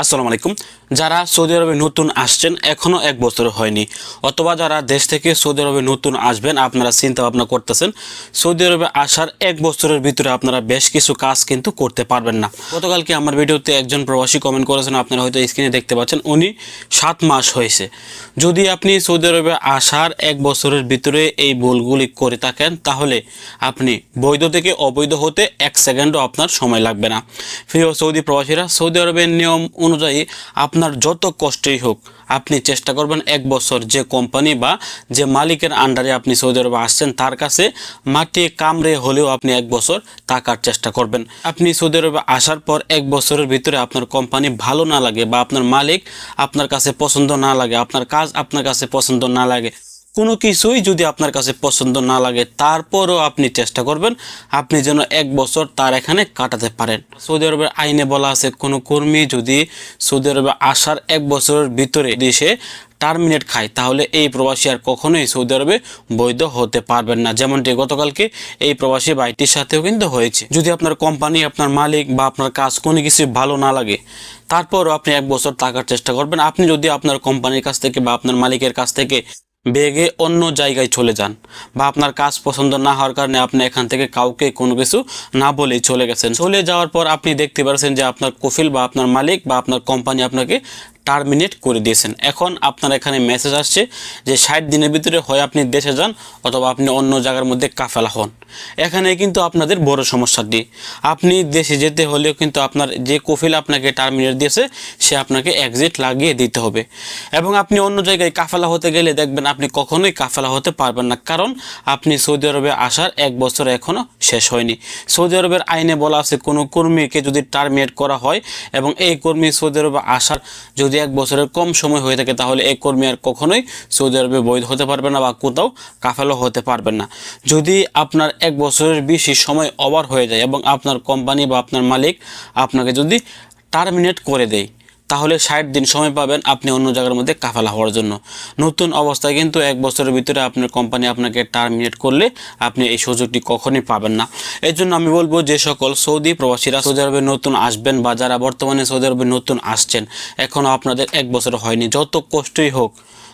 আসসালামু আলাইকুম। যারা সৌদি আরবে নতুন আসছেন এখনও এক বছর হয়নি। অথবা যারা দেশ থেকে সৌদি আরবে নতুন আসবেন, আপনারা চিন্তা ভাবনা করতেছেন, সৌদি আরবে আসার এক বছরের ভিতরে আপনারা বেশ কিছু কাজ কিন্তু করতে পারবেন না। গতকালকে আমার ভিডিওতে একজন প্রবাসী কমেন্ট করেছেন, আপনারা হয়তো স্ক্রিনে দেখতে পাচ্ছেন, উনি সাত মাস হয়েছে। যদি আপনি সৌদি আরবে আসার এক বছরের ভিতরে এই ভুলগুলি করে থাকেন, তাহলে আপনি বৈধ থেকে অবৈধ হতে এক সেকেন্ডও আপনার সময় লাগবে না। প্রিয় সৌদি প্রবাসীরা, সৌদি আরবের নিয়ম অনুযায়ী আপনার যত কষ্টই হোক, আপনি চেষ্টা করবেন এক বছর যে কোম্পানি বা যে মালিকের আন্ডারে আপনি সৌদি আরবে আসছেন, তার কাছে মাটি কামড়ে হলেও আপনি এক বছর থাকার চেষ্টা করবেন। আপনি সৌদি আরবে আসার পর এক বছরের ভিতরে আপনার কোম্পানি ভালো না লাগে বা আপনার মালিক আপনার কাছে পছন্দ না লাগে, আপনার কাজ আপনার কাছে পছন্দ না লাগে কোনো কিছুই যদি আপনার কাছে পছন্দ না লাগে, তারপরও আপনি চেষ্টা করবেন আপনি যেন এক বছর তার এখানে কাটাতে পারেন। সৌদি আরবের আইনে বলা আছে, কোনো কর্মী যদি সৌদি আরবে আসার এক বছরের ভিতরে দেশে টার্মিনেট খায়, তাহলে এই প্রবাসী আর কখনোই সৌদি আরবে বৈধ হতে পারবেন না। যেমনটি গতকালকে এই প্রবাসী বাইটির সাথেও কিন্তু হয়েছে। যদি আপনার কোম্পানি, আপনার মালিক বা আপনার কাজ কোনো কিছু ভালো না লাগে, তারপরও আপনি এক বছর থাকার চেষ্টা করবেন। আপনি যদি আপনার কোম্পানির কাছ থেকে বা আপনার মালিকের কাছ থেকে বেগে অন্য জায়গায় চলে যান বা আপনার কাজ পছন্দ না হওয়ার কারণে আপনি এখান থেকে কাউকে কোনো কিছু না বলেই চলে গেছেন। চলে যাওয়ার পর আপনি দেখতে পারছেন যে আপনার কফিল বা আপনার মালিক বা আপনার কোম্পানি আপনাকে টার্মিনেট করে দিয়েছেন। এখন আপনার এখানে মেসেজ আসছে যে ষাট দিনের ভিতরে হয় আপনি দেশে যান অথবা আপনি অন্য জায়গার মধ্যে কাফেলা হন। এখানে কিন্তু আপনাদের বড় সমস্যাটি। আপনি দেশে যেতে হলেও কিন্তু আপনার যে কফিল আপনাকে টার্মিনেট দিয়েছে, সে আপনাকে এক্সিট লাগিয়ে দিতে হবে। এবং আপনি অন্য জায়গায় কাফেলা হতে গেলে দেখবেন আপনি কখনোই কাফেলা হতে পারবেন না। কারণ আপনি সৌদি আরবে আসার এক বছর এখনও শেষ হয়নি। সৌদি আরবের আইনে বলা আছে, কোনো কর্মীকে যদি টার্মিনেট করা হয় এবং এই কর্মী সৌদি আরবে আসার যদি এক বছরের কম সময় হয়ে থাকে, তাহলে এই কর্মী আর কখনোই সৌদি আরবে বৈধ হতে পারবে না বা কোথাও কাফেলো হতে পারবেন না। যদি আপনার এক বছরের বেশি সময় ওভার হয়ে যায় এবং আপনার কোম্পানি বা আপনার মালিক আপনাকে যদি টার্মিনেট করে দেয় তাহলে ষাট দিন সময় পাবেন আপনি অন্য জায়গার মধ্যে কাফালা হওয়ার জন্য। নতুন অবস্থায় কিন্তু এক বছরের ভিতরে আপনার কোম্পানি আপনাকে টার্মিনেট করলে আপনি এই সুযোগটি কখনই পাবেন না। এর জন্য আমি বলব যে সকল সৌদি প্রবাসীরা সৌদি আরবে নতুন আসবেন বা যারা বর্তমানে সৌদি আরবে নতুন আসছেন এখনও আপনাদের এক বছর হয়নি। যত কষ্টই হোক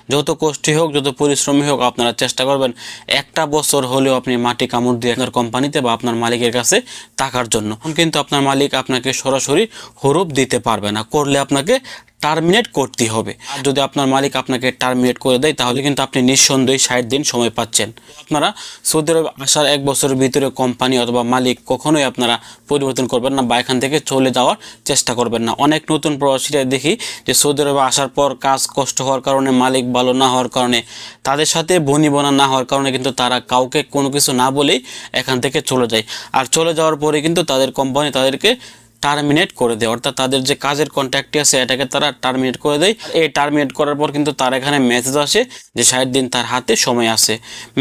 যত কষ্টই হোক, যত পরিশ্রমী হোক, আপনারা চেষ্টা করবেন একটা বছর হলেও আপনি মাটি কামড় দিয়ে আপনার কোম্পানিতে বা আপনার মালিকের কাছে টাকার জন্য। কিন্তু আপনার মালিক আপনাকে সরাসরি হরুপ দিতে পারবে না। করলে আপনাকে টার্মিনেট করতে হবে। আর যদি আপনার মালিক আপনাকে টার্মিনেট করে দেয়, তাহলে কিন্তু আপনি নিঃসন্দেহে ষাট দিন সময় পাচ্ছেন। আপনারা সৌদি আরব আসার এক বছরের ভিতরে কোম্পানি অথবা মালিক কখনোই আপনারা পরিবর্তন করবেন না বা এখান থেকে চলে যাওয়ার চেষ্টা করবেন না। অনেক নতুন প্রবাসীরা দেখি যে সৌদি আরবে আসার পর কাজ কষ্ট হওয়ার কারণে, মালিক ভালো না হওয়ার কারণে, তাদের সাথে বনিবনা না হওয়ার কারণে কিন্তু তারা কাউকে কোনো কিছু না বলেই এখান থেকে চলে যায়। আর চলে যাওয়ার পরে কিন্তু তাদের কোম্পানি তাদেরকে টার্মিনেট করে দেয়। অর্থাৎ তাদের যে কাজের কন্ট্যাক্টটি আছে, এটাকে তারা টার্মিনেট করে দেয়। এই টার্মিনেট করার পর কিন্তু তার এখানে মেসেজ আসে যে, ষাট দিন তার হাতে সময় আছে।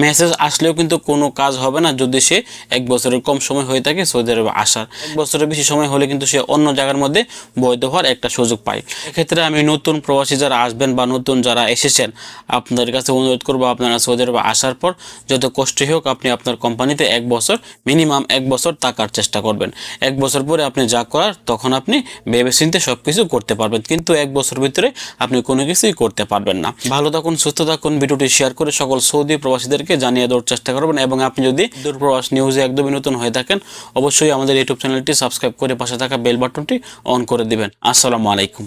মেসেজ আসলেও কিন্তু কোনো কাজ হবে না যদি সে এক বছরের কম সময় হয়ে থাকে সৌদি আরবে আসার। এক বছরের বেশি সময় হলে কিন্তু সে অন্য জায়গার মধ্যে বৈধ হওয়ার একটা সুযোগ পায়। এক্ষেত্রে আমি নতুন প্রবাসী যারা আসবেন বা নতুন যারা এসেছেন, আপনাদের কাছে অনুরোধ করব আপনারা সৌদি আরবে আসার পর যত কষ্টই হোক আপনি আপনার কোম্পানিতে এক বছর মিনিমাম এক বছর থাকার চেষ্টা করবেন। এক বছর পরে আপনি যা করার তখন আপনি ভেবে চিনতে সব কিছু করতে পারবেন। কিন্তু এক বছর ভিতরে আপনি কোনো কিছুই করতে পারবেন না। ভালো থাকুন সুস্থ থাকুন। ভিডিওটি শেয়ার করে সকল সৌদি প্রবাসীদেরকে জানিয়ে দেওয়ার চেষ্টা করবেন এবং আপনি যদি দূরপ্রবাস নিউজে একদমই নতুন হয়ে থাকেন অবশ্যই আমাদের ইউটিউব চ্যানেলটি সাবস্ক্রাইব করে পাশে থাকা বেল বাটনটি অন করে দিবেন। আসসালামু আলাইকুম।